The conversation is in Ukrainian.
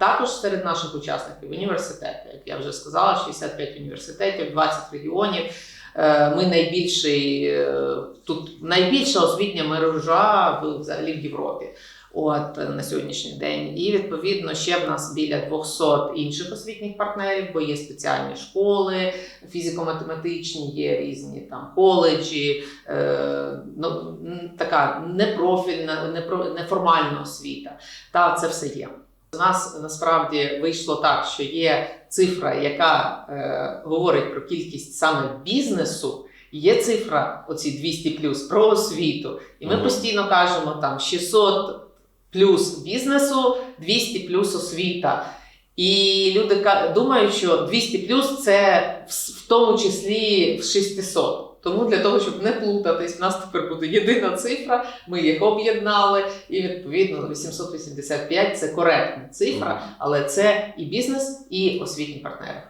також серед наших учасників університети, як я вже сказала, 65 університетів, 20 регіонів. Е, Ми найбільший е, тут найбільша освітня мережа взагалі в Європі. От е, на сьогоднішній день, і відповідно ще в нас біля 200 інших освітніх партнерів, бо є спеціальні школи, фізико-математичні, є різні там коледжі, е, ну, така непрофільна, непро- неформальна освіта. Та це все є. У нас насправді вийшло так, що є цифра, яка е, говорить про кількість саме бізнесу. Є цифра, оці 200 плюс про освіту, і ми Мгм. постійно кажемо там 600 плюс бізнесу, 200 плюс освіта. І люди думають, що 200 плюс це в, тому числі в 600. Тому для того, щоб не плутатись, в нас тепер буде єдина цифра. Ми їх об'єднали, і відповідно 885 це коректна цифра, але це і бізнес, і освітні партнери.